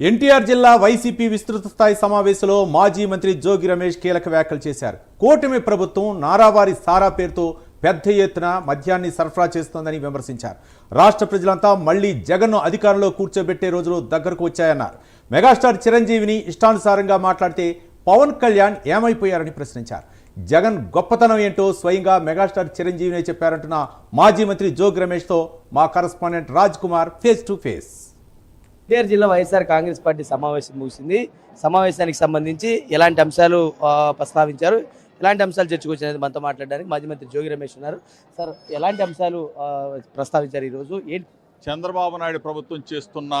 ఎన్టీఆర్ జిల్లా వైసీపీ విస్తృత స్థాయి సమావేశంలో మాజీ మంత్రి జోగి రమేష్ కీలక వ్యాఖ్యలు చేశారు. కూటమి ప్రభుత్వం నారావారి సారా పేరుతో పెద్ద ఎత్తున మద్యాన్ని సరఫరా చేస్తోందని విమర్శించారు. రాష్ట్ర ప్రజలంతా మళ్ళీ జగన్ను అధికారంలో కూర్చోబెట్టే రోజులు దగ్గరకు వచ్చాయన్నారు. మెగాస్టార్ చిరంజీవిని ఇష్టానుసారంగా మాట్లాడితే పవన్ కళ్యాణ్ ఏమైపోయారని ప్రశ్నించారు. జగన్ గొప్పతనం ఏంటో స్వయంగా మెగాస్టార్ చిరంజీవినే చెప్పారంటున్న మాజీ మంత్రి జోగి రమేష్తో మా correspondent Raj Kumar face to face. NTR జిల్లా వైఎస్ఆర్ కాంగ్రెస్ పార్టీ సమావేశం ముగిసింది. సమావేశానికి సంబంధించి ఎలాంటి అంశాలు ప్రస్తావించారు? ఎలాంటి అంశాలు చర్చకొచ్చినది మనతో మాట్లాడడానికి మాజీ మంత్రి జోగి రమేష్ ఉన్నారు. సార్ ఎలాంటి అంశాలు ప్రస్తావించారు ఈరోజు? ఏంటి చంద్రబాబు నాయుడు ప్రభుత్వం చేస్తున్న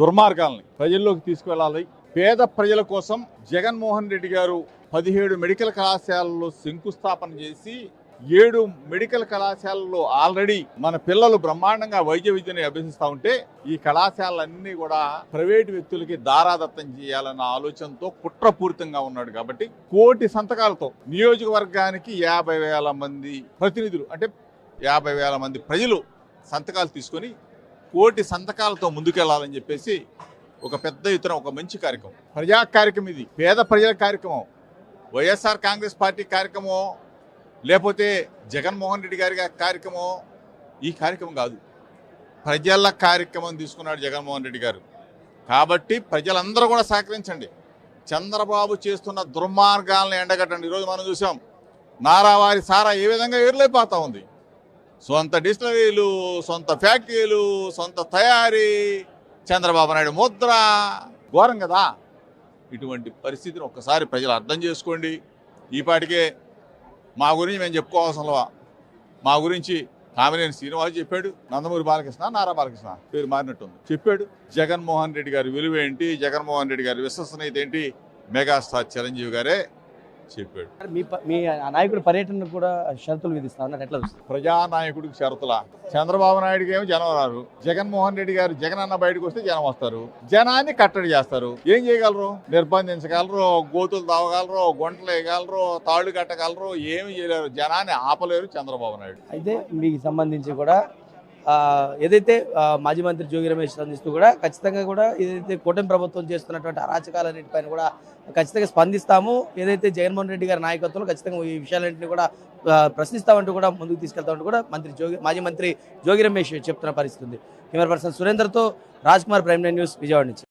దుర్మార్గాల్ని ప్రజల్లోకి తీసుకువెళ్ళాలి. పేద ప్రజల కోసం జగన్మోహన్ రెడ్డి గారు పదిహేడు మెడికల్ కళాశాలలో శంకుస్థాపన చేసి ఏడు మెడికల్ కళాశాలల్లో ఆల్రెడీ మన పిల్లలు బ్రహ్మాండంగా వైద్య విద్యను అభ్యసిస్తూ ఉంటే ఈ కళాశాలన్నీ కూడా ప్రైవేటు వ్యక్తులకి దారాదత్తం చేయాలన్న ఆలోచనతో కుట్రపూరితంగా ఉన్నాడు కాబట్టి కోటి సంతకాలతో నియోజకవర్గానికి యాభై వేల మంది ప్రతినిధులు అంటే యాభై వేల మంది ప్రజలు సంతకాలు తీసుకొని కోటి సంతకాలతో ముందుకెళ్ళాలని చెప్పేసి ఒక పెద్ద ఎత్తున ఒక మంచి కార్యక్రమం. ప్రజా కార్యక్రమం ఇది. పేద ప్రజల కార్యక్రమం. వైఎస్ఆర్ కాంగ్రెస్ పార్టీ కార్యక్రమం లేకపోతే జగన్మోహన్ రెడ్డి గారి కార్యక్రమం ఈ కార్యక్రమం కాదు. ప్రజల కార్యక్రమం తీసుకున్నాడు జగన్మోహన్ రెడ్డి గారు. కాబట్టి ప్రజలందరూ కూడా సహకరించండి. చంద్రబాబు చేస్తున్న దుర్మార్గాలను ఎండగట్టండి. ఈరోజు మనం చూసాం నారావారి సారా ఏ విధంగా ఏర్లైపోతా ఉంది. సొంత డిస్టిలరీలు సొంత ఫ్యాక్టరీలు సొంత తయారీ చంద్రబాబు నాయుడు ముద్ర ఘోరం కదా. ఇటువంటి పరిస్థితిని ఒక్కసారి ప్రజలు అర్థం చేసుకోండి. ఈ పాటికే మా గురించి మేము చెప్పుకోవాల్సిన మా గురించి కామినేని శ్రీనివాస్ చెప్పాడు నందమూరి బాలకృష్ణ నారా బాలకృష్ణ పేరు మారినట్టుంది. చెప్పాడు జగన్మోహన్ రెడ్డి గారి విలువ ఏంటి జగన్మోహన్ రెడ్డి గారి విశ్వసనీయత ఏంటి మెగాస్టార్ చిరంజీవి గారే చెప్పాడు. మీ నాయకుడి పర్యటనకు కూడా షరతులు విధిస్తా ఉన్నారు ఎట్లా చూస్తారు ప్రజానాయకుడికి షరతుల? చంద్రబాబు నాయుడుకి ఏమో జనం రారు. జగన్మోహన్ రెడ్డి గారు జగన్ అన్న బయటకు వస్తే జనం వస్తారు. జనాన్ని కట్టడి చేస్తారు. ఏం చేయగలరు? నిర్బంధించగలరు గోతులు తావగలరు గుంటలు వేయగలరు తాళ్ళు కట్టగలరు ఏమి చేయలేరు. జనాన్ని ఆపలేరు చంద్రబాబు నాయుడు. అయితే మీకు సంబంధించి కూడా ఏదైతే మాజీ మంత్రి జోగి రమేష్ స్పందిస్తూ కూడా ఖచ్చితంగా కూడా ఏదైతే కూటమి ప్రభుత్వం చేస్తున్నటువంటి అరాచకాలన్నిటిపైన కూడా ఖచ్చితంగా స్పందిస్తాము. ఏదైతే జగన్మోహన్ రెడ్డి గారి నాయకత్వంలో ఖచ్చితంగా ఈ విషయాలన్నింటినీ కూడా ప్రశ్నిస్తామంటూ కూడా ముందుకు తీసుకెళ్తామంటూ కూడా మంత్రి జోగి మాజీ మంత్రి జోగి రమేష్ చెప్తున్న పరిస్థితి ఉంది. కెమెరా పర్సన్ సురేందర్తో రాజ్ కుమార్ ప్రైమ్ న్యూస్ విజయవాడ నుంచి.